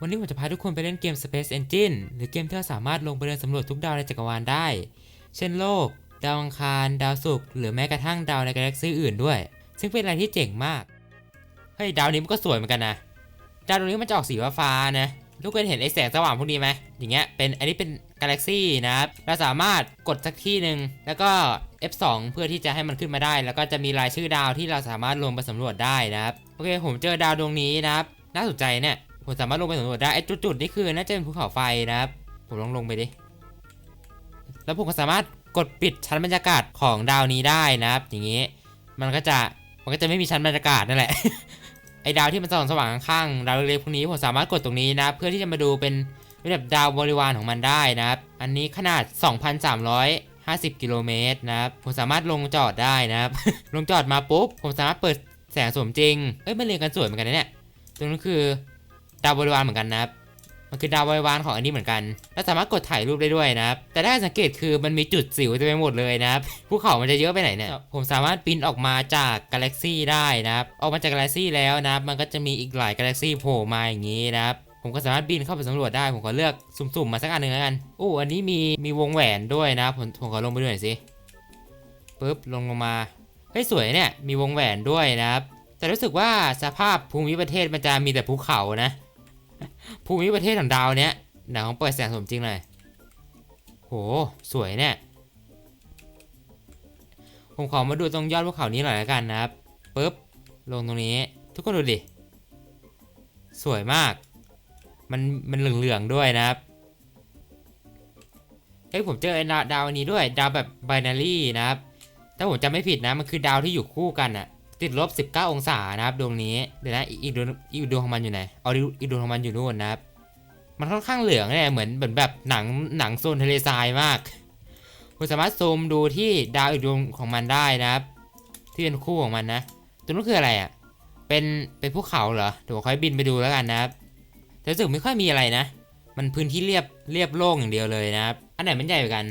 วันนี้ผมจะพาทุกคนไปเล่นเกม Space Engine หรือเกมที่เราสามารถลงไปเดินสำรวจทุกดาวในจักรวาลได้ เช่นโลก ดาวอังคาร ดาวศุกร์ หรือแม้กระทั่งดาวในกาแล็กซี่อื่นด้วย ซึ่งเป็นอะไรที่เจ๋งมาก เฮ้ย ดาวนี้มันก็สวยเหมือนกันนะ ดาวดวงนี้มันจะออกสีฟ้าๆนะ ทุกคนเห็นไอ้แสงสว่างพวกนี้ไหม อย่างเงี้ย เป็น อันนี้เป็นกาแล็กซี่นะครับเราสามารถกดสักที่หนึ่งแล้วก็ F2 เพื่อที่จะให้มันขึ้นมาได้ แล้วก็จะมีรายชื่อดาวที่เราสามารถลงไปสำรวจได้นะครับ โอเค ผมเจอดาวดวงนี้นะครับ น่าสนใจเนี่ย ผมสามารถลงไปสำรวจได้ไอ้จุดๆนี่คือน่าจะเป็นภูเขาไฟนะครับผมลองลงไปดิแล้วผมก็สามารถกดปิดชั้นบรรยากาศของดาวนี้ได้นะครับ อย่างนี้ มันก็จะมันก็จะไม่มีชั้นบรรยากาศนั่นแหละไอ้ดาวที่มันส่องสว่างข้างๆดาวเล็กๆพวกนี้ผมสามารถกดตรงนี้นะ เพื่อที่จะมาดูเป็นแบบดาวบริวารของมันได้นะครับ อันนี้ขนาด 2,350 กิโลเมตรนะครับ ผมสามารถลงจอดได้นะครับ ลงจอดมาปุ๊บ ผมสามารถเปิดแสงสมจริง เอ้ยมันเรียงกันสวยเหมือนกันนะเนี่ย ตรงนั้นคือ ดาวบริวารเหมือนกันนะครับ มันคือดาวบริวารของอันนี้เหมือนกัน และสามารถกดถ่ายรูปได้ด้วยนะครับ แต่ถ้าสังเกตคือมันมีจุดสิวเต็มไปหมดเลยนะครับ ภูเขามันจะเยอะไปไหนเนี่ย ผมสามารถบินออกมาจากกาแล็กซี่ได้นะครับ ออกมาจากกาแล็กซี่แล้วนะครับ มันก็จะมีอีกหลายกาแล็กซี่โผล่มาอย่างนี้นะครับผมก็สามารถบินเข้าไปสำรวจได้ ผมขอเลือกสุ่มๆมาสักอันหนึ่งแล้วกันโอ้อันนี้มีมีวงแหวนด้วยนะครับผมผมขอลงไปดูหน่อยสิปึ๊บลงลงมาเฮ้ยสวยเนี่ยมีวงแหวนด้วยนะครับ แต่รู้สึกว่าสภาพภูมิประเทศมันจะมีแต่ภูเขานะ ภูมิประเทศของดาวเนี้ยเดี๋ยวผมเปิดแสงสมจริงเลยโห สวยเนี่ย ผมขอมาดูตรงยอดภูเขานี้หน่อยแล้วกันนะครับปึ๊บ ลงตรงนี้ ทุกคนดูดิ สวยมาก มันมันเหลืองๆด้วยนะครับ เฮ้ยผมเจอดาวดาวอันนี้ด้วย ดาวแบบไบนารี่นะครับ ถ้าผมจำไม่ผิดนะ มันคือดาวที่อยู่คู่กันอะ ติดลบ 19 องศานะครับดวงนี้เดี๋ยวนะอีกดวงอีกดวงของมันอยู่ไหนเอาอีกอีกดวงของมันอยู่นู่นนะครับ มันค่อนข้างเหลืองเนี่ยเหมือนเหมือนแบบหนังหนังโซนทะเลทรายมากคุณสามารถซูมดูที่ดาวอีกดวงของมันได้นะครับ ที่เป็นคู่ของมันนะตัวนู้นคืออะไรอะ่ะเป็นเป็นภูเขาเหรอเดี๋ยวค่อยบินไปดูแล้วกันนะครับแต่รู้สึกไม่ค่อยมีอะไรนะ มันพื้นที่เรียบเรียบโล่งอย่างเดียวเลยนะครับ อันไหนมันใหญ่กว่ากัน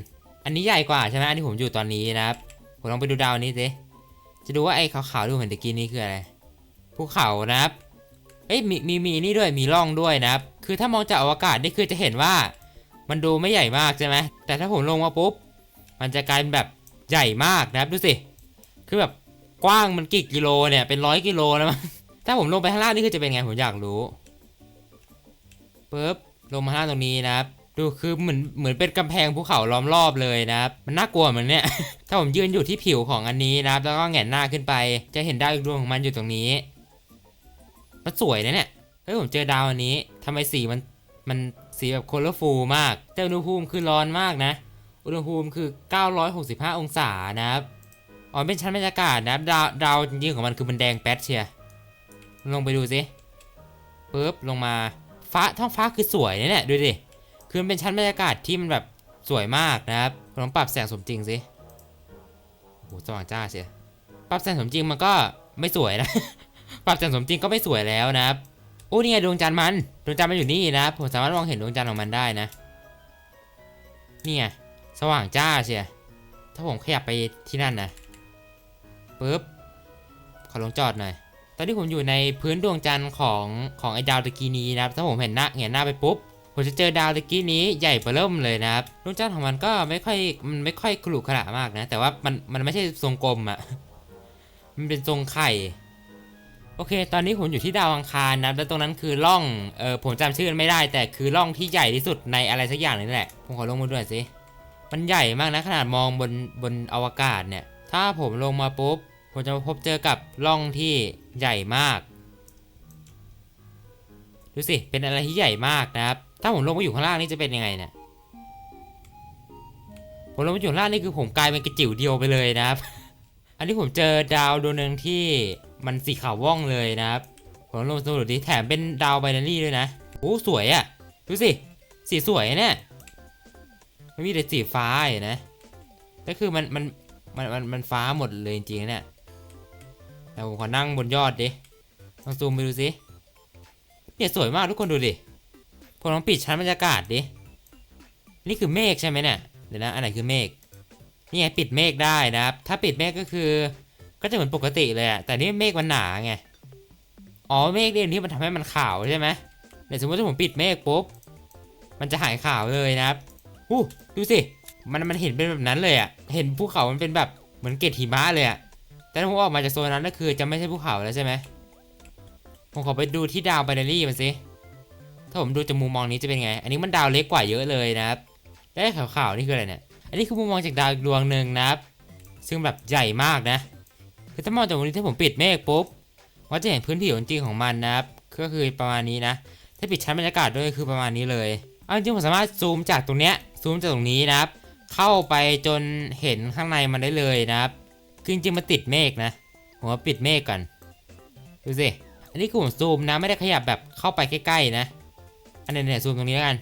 อันนี้ใหญ่กว่าใช่ไหมอันที่ผมอยู่ตอนนี้นะครับผมลองไปดูดาวนี้สิ จะดูว่าไอ้ขาวๆดูเหมือนตะกี้นี้คืออะไรภูเขานะครับเอ้ยมีมีมีนี่ด้วยมีร่องด้วยนะครับ คือถ้ามองจากอวกาศนี่คือจะเห็นว่า มันดูไม่ใหญ่มากใช่ไหมแต่ถ้าผมลงมาปุ๊บ มันจะกลายเป็นแบบใหญ่มากนะครับดูสิ คือแบบกว้างมันกี่กิโลเนี่ยเป็นร้อยกิโลแล้วมั้งถ้าผมลงไปข้างล่างนี่คือจะเป็นไงผมอยากรู้ปุ๊บลงมาข้างล่างตรงนี้นะครับ ดูคือเหมือนเหมือนเป็นกำแพงภูเขาล้อมรอบเลยนะครับ มันน่ากลัวเหมือนเนี่ย ถ้าผมยืนอยู่ที่ผิวของอันนี้นะครับ แล้วก็แหงนหน้าขึ้นไป จะเห็นดาวอีกดวงของมันอยู่ตรงนี้ มันสวยนะเนี่ย เฮ้ยผมเจอดาวอันนี้ทำไมสีมันมันสีแบบโคลอร์ฟูลมาก แต่อุณหภูมิคือร้อนมากนะ อุณหภูมิคือ 965 องศานะครับ อ๋อเป็นชั้นบรรยากาศนะครับ ดาวดาวจริงๆของมันคือมันแดงแป๊ดเชียลงไปดูสิปึ๊บลงมาฟ้าท้องฟ้าคือสวยนะเนี่ยดูดิ คือมันเป็นชั้นบรรยากาศที่มันแบบสวยมากนะครับลองปรับแสงสมจริงสิโอ้โหสว่างจ้าเชียปรับแสงสมจริงมันก็ไม่สวยนะ ปรับแสงสมจริงก็ไม่สวยแล้วนะครับโอ้นี่ไงดวงจันทร์มัน ดวงจันทร์มันอยู่นี่นะผมสามารถมองเห็นดวงจันทร์ของมันได้นะ นี่ไงสว่างจ้าเชียถ้าผมขยับไปที่นั่นนะปึ๊บขอลงจอดหน่อย ตอนที่ผมอยู่ในพื้นดวงจันทร์ของของไอ้ดาวตะกี้นี้นะครับ ถ้าผมเห็นหน้าเห็นหน้าไปปุ๊บ ผมจะเจอดาวตะกี้นี้ใหญ่เบ้อเริ่มเลยนะครับดวงจันทร์ของมันก็ไม่ค่อยมันไม่ค่อยขรุขระมากนะ แต่ว่ามันมันไม่ใช่ทรงกลมอะมันเป็นทรงไข่โอเค ตอนนี้ผมอยู่ที่ดาวอังคารนะแล้วตรงนั้นคือร่อง เออผมจำชื่อไม่ได้ แต่คือร่องที่ใหญ่ที่สุดในอะไรสักอย่างนี่แหละ ผมขอลงมาด้วยสิ มันใหญ่มากนะขนาดมองบนบนอวกาศเนี่ย ถ้าผมลงมาปุ๊บ ผมจะพบเจอกับร่องที่ใหญ่มาก ดูสิ เป็นอะไรที่ใหญ่มากนะครับ ถ้าผมลงมาอยู่ข้างล่างนี่จะเป็นยังไงเนี่ยผมลงมาอยู่ข้างล่างนี่คือผมกลายเป็นกระจิ๋วเดียวไปเลยนะครับ อันนี้ผมเจอดาวดวงหนึ่งที่มันสีขาวว่องเลยนะครับ ผมลงสำรวจดิแถมเป็นดาวไบนารี่ด้วยนะโอ้สวยอะ่ะดูสิสีสวยเนี่ยไม่มีแต่สีฟ้าอยู่นะก็คือมันมันมันมันมันฟ้าหมดเลยจริงๆเนี่ยแต่ผมขอนั่งบนยอดดิลองซูมไปดูสิเนี่ยสวยมากทุกคนดูดิ ผมลองปิดชั้นบรรยากาศดิ นี่คือเมฆใช่ไหมเนี่ย เดี๋ยวนะ อันไหนคือเมฆ นี่ไงปิดเมฆได้นะครับ ถ้าปิดเมฆก็คือ ก็จะเหมือนปกติเลยอะแต่นี่เมฆมันหนาไง อ๋อ เมฆเนี่ยที่มันทำให้มันขาวใช่ไหมเนี่ยวสมมติถ้าผมปิดเมฆปุ๊บ มันจะหายขาวเลยนะครับอู้ดูสิ มันมันเห็นเป็นแบบนั้นเลยอะ่ะเห็นภูเขามันเป็นแบบเหมือนเกล็ดหิมะเลยอะ่ะแต่ถ้าผมออกมาจากโซนนั้นก็คือจะไม่ใช่ภูเขาแล้วใช่ไหมผมขอไปดูที่ดาวไบนารี่มันสิาผมดูจากมุมมองนี้จะเป็นไง อันนี้มันดาวเล็กกว่าเยอะเลยนะครับแล้วไอ้ขาวๆนี่คืออะไรเนี่ย อันนี้คือมุมมองจากดาวดวงหนึ่งนะครับ ซึ่งแบบใหญ่มากนะคือถ้ามองจากวันนี้ถ้าผมปิดเมฆปุ๊บก็จะเห็นพื้นผิวจริงของมันนะครับ ก็คือประมาณนี้นะ ถ้าปิดชั้นบรรยากาศด้วยคือประมาณนี้เลย เอาจริงผมสามารถซูมจากตรงเนี้ย ซูมจากตรงนี้นะครับ เข้าไปจนเห็นข้างในมันได้เลยนะครับ คือจริงๆมันติดเมฆนะ ผมว่าปิดเมฆก่อน ดูสิ อันนี้คือผมซูมนะ ไม่ได้ขยับแบบเข้าไปใกล้ๆนะ อันนี้เนี่ยซูมตรงนี้แล้วกัน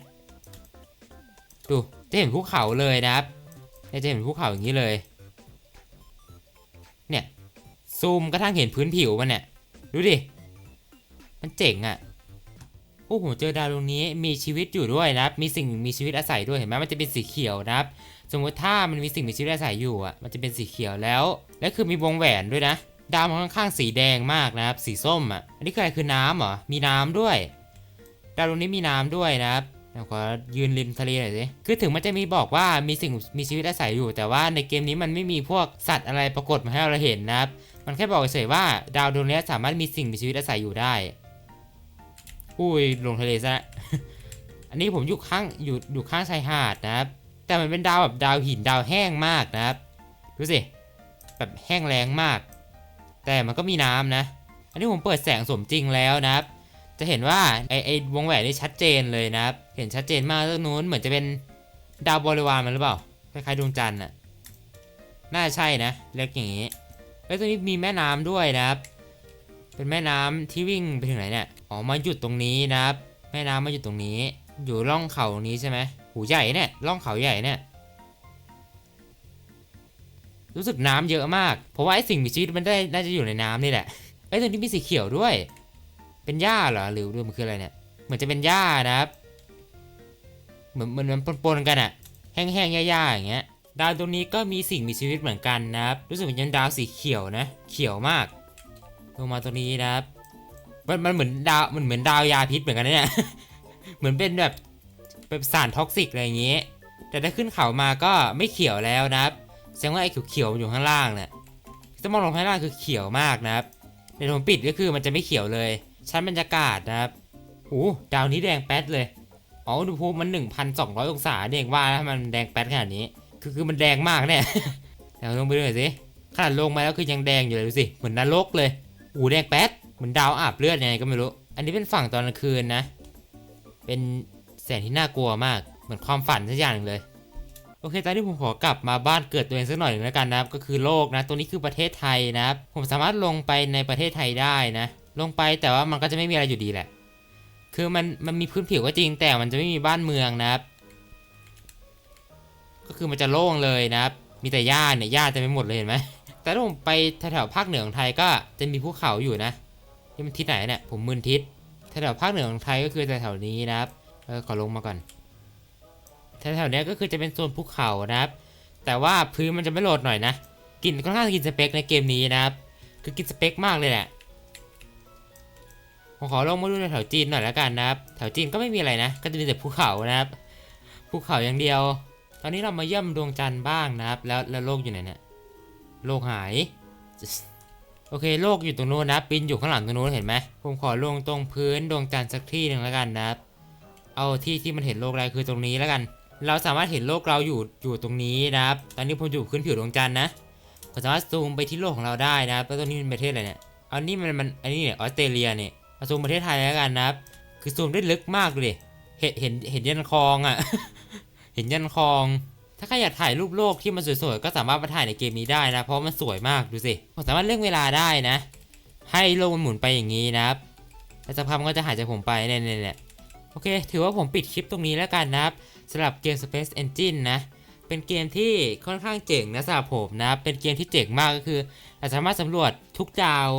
ดูจะเห็นภูเขาเลยนะครับเนี่ยจะเห็นภูเขาอย่างนี้เลย เนี่ยซูมกระทั่งเห็นพื้นผิวมันเนี่ยดูดิ มันเจ๋งอะ่ะ โอ้โห เจอดาวดวงนี้มีชีวิตอยู่ด้วยนะครับ มีสิ่งมีชีวิตอาศัยด้วย เห็นไหมมันจะเป็นสีเขียวนะครับ สมมติถ้ามันมีสิ่งมีชีวิตอาศัยอยู่อะ มันจะเป็นสีเขียวแล้ว และคือมีวงแหวนด้วยนะ ดาวมันค่อนข้างสีแดงมากนะครับ สีส้มอะ อันนี้คืออะไรคือน้ำเหรอ มีน้ำด้วย ดาวดวงนี้มีน้ำด้วยนะครับเดี๋ยวขอยืนริมทะเลหน่อยสิ คือถึงมันจะมีบอกว่ามีสิ่งมีชีวิตอาศัยอยู่ แต่ว่าในเกมนี้มันไม่มีพวกสัตว์อะไรปรากฏมาให้เราเห็นนะครับ มันแค่บอกเฉยๆว่าดาวดวงนี้สามารถมีสิ่งมีชีวิตอาศัยอยู่ได้ อุ้ยลงทะเลซะ อันนี้ผมอยู่ข้างอยู่อยู่ข้างชายหาดนะครับ แต่มันเป็นดาวแบบดาวหินดาวแห้งมากนะครับ ดูสิ แบบแห้งแล้งมาก แต่มันก็มีน้ำนะ อันนี้ผมเปิดแสงสมจริงแล้วนะครับ จะเห็นว่าไอไอวงแหวนนี่ชัดเจนเลยนะครับ เห็นชัดเจนมากตรงนู้นเหมือนจะเป็นดาวบริวารมันหรือเปล่าคล้ายๆดวงจันทร์น่ะน่าใช่นะเล็กอย่างนี้แล้วตรงนี้มีแม่น้ำด้วยนะครับ เป็นแม่น้ำที่วิ่งไปถึงไหนเนี่ยอ๋อมาหยุดตรงนี้นะครับ แม่น้ำมาหยุดตรงนี้ อยู่ร่องเขาตรงนี้ใช่ไหมหูใหญ่เนี่ยร่องเขาใหญ่เนี่ยรู้สึกน้ำเยอะมากเพราะว่าไอสิ่งมีชีวิตมันได้น่าจะอยู่ในน้ำนี่แหละไอตรงนี้มีสีเขียวด้วย เป็นหญ้าเหรอหรือมันคืออะไรเนี่ย เหมือนจะเป็นหญ้านะครับ เหมือนเหมือนมันปนๆกันอะแห้งๆหญ้าๆอย่างเงี้ย ดาวตรงนี้ก็มีสิ่งมีชีวิตเหมือนกันนะครับ รู้สึกเหมือนเป็นดาวสีเขียวนะ เขียวมาก ลงมาตรงนี้นะครับ มันมันเหมือนดาวมันเหมือนดาวยาพิษเหมือนกันนะเนี่ย เหมือนเป็นแบบเป็นสารท็อกซิกอะไรอย่างเงี้ย แต่ถ้าขึ้นเขามาก็ไม่เขียวแล้วนะครับ แสดงว่าไอ้เขียวๆมันอยู่ข้างล่างเนี่ยถ้ามองลงข้างล่างคือเขียวมากนะครับในผมปิดก็คือมันจะไม่เขียวเลย ชั้นบรรยากาศนะครับโอ้ดาวนี้แดงแป๊ดเลย อ๋ออุณหภูมิมัน 1,200 องศาเนี่ยเองว่าแล้วมันแดงแป๊ดขนาดนี้ คือคือมันแดงมากเนี่ยเดี๋ยวลงไปดูหน่อยสิขนาดลงมาแล้วคือยังแดงอยู่เลยดูสิ เหมือนนรกเลยอูแดงแป๊ด เหมือนดาวอาบเลือดยังไงก็ไม่รู้ อันนี้เป็นฝั่งตอนกลางคืนนะ เป็นแสงที่น่ากลัวมาก เหมือนความฝันสักอย่างเลยโอเคตอนนี้ผมขอกลับมาบ้านเกิดตัวเองสักหน่อยหนึ่งแล้วกันนะครับ ก็คือโลกนะตัวนี้คือประเทศไทยนะครับ ผมสามารถลงไปในประเทศไทยได้นะ ลงไปแต่ว่ามันก็จะไม่มีอะไรอยู่ดีแหละ คือมันมันมีพื้นผิวก็จริงแต่มันจะไม่มีบ้านเมืองนะครับ ก็คือมันจะโล่งเลยนะครับ มีแต่หญ้าเนี่ยหญ้าจะไม่หมดเลยเห็นไหมแต่ถ้าผมไปแถวๆภาคเหนือของไทยก็จะมีภูเขาอยู่นะนี่มันทิศไหนเนี่ยผมมึนทิศแถวๆภาคเหนือของไทยก็คือแถวๆนี้นะครับเออขอลงมาก่อนแถวๆเนี้ยก็คือจะเป็นโซนภูเขานะครับ แต่ว่าพื้นมันจะไม่โหลดหน่อยนะ กินค่อนข้างกินสเปคในเกมนี้นะครับ คือกินสเปคมากเลยแหละ ผมขอลงมาดูแถวจีนหน่อยแล้วกันนะครับ แถวจีนก็ไม่มีอะไรนะ ก็จะมีแต่ภูเขานะครับ ภูเขาอย่างเดียว ตอนนี้เรามาเยี่ยมดวงจันทร์บ้างนะครับ แล้วแล้วโลกอยู่ไหนเนี่ย โลกหาย โอเค โลกอยู่ตรงนู้นนะปินอยู่ข้างหลังตรงนู้นเห็นไหม ผมขอลงตรงพื้นดวงจันทร์สักที่หนึ่งแล้วกันนะครับ เอาที่ที่มันเห็นโลกได้คือตรงนี้แล้วกัน เราสามารถเห็นโลกเราอยู่อยู่ตรงนี้นะครับ ตอนนี้ผมอยู่พื้นผิวดวงจันทร์นะผมสามารถซูมไปที่โลกของเราได้นะครับแล้วตรงนี้เป็นประเทศอะไรเนี่ยเอานี่มันมัน อันนี้เนี่ยออสเตรเลียเนี่ย เอาซูมประเทศไทยแล้วกันนะครับ คือซูมได้ลึกมากเลย เห็นเห็นเห็นยันคลองอะ เห็นยันคลอง ถ้าใครอยากถ่ายรูปโลกที่มันสวยๆ ก็สามารถมาถ่ายในเกมนี้ได้นะ เพราะมันสวยมากดูสิผมสามารถเร่องเวลาได้นะ ให้โลกมันหมุนไปอย่างนี้นะครับ แล้วสักพักมันก็จะหายจากผมไปเนี่ยเนี่ยเนี่ยโอเค ถือว่าผมปิดคลิปตรงนี้แล้วกันนะครับสำหรับเกม Space Engine นะ เป็นเกมที่ค่อนข้างเจ๋งนะสำหรับผมนะ เป็นเกมที่เจ๋งมากก็คือ สามารถสำรวจทุกดาว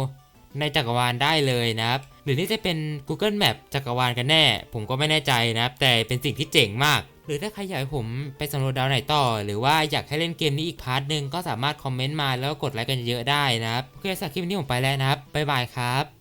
ในจักรวาลได้เลยนะครับ หรือนี่จะเป็น Google Map จักรวาลกันแน่ ผมก็ไม่แน่ใจนะครับ แต่เป็นสิ่งที่เจ๋งมาก หรือถ้าใครอยากให้ผมไปสำรวจดาวไหนต่อ หรือว่าอยากให้เล่นเกมนี้อีกพาร์ทหนึ่งก็สามารถคอมเมนต์มาแล้วกดไลค์กันเยอะได้นะครับโอเคสำหรับคลิปนี้ผมไปแล้วนะครับบ๊ายบายครับ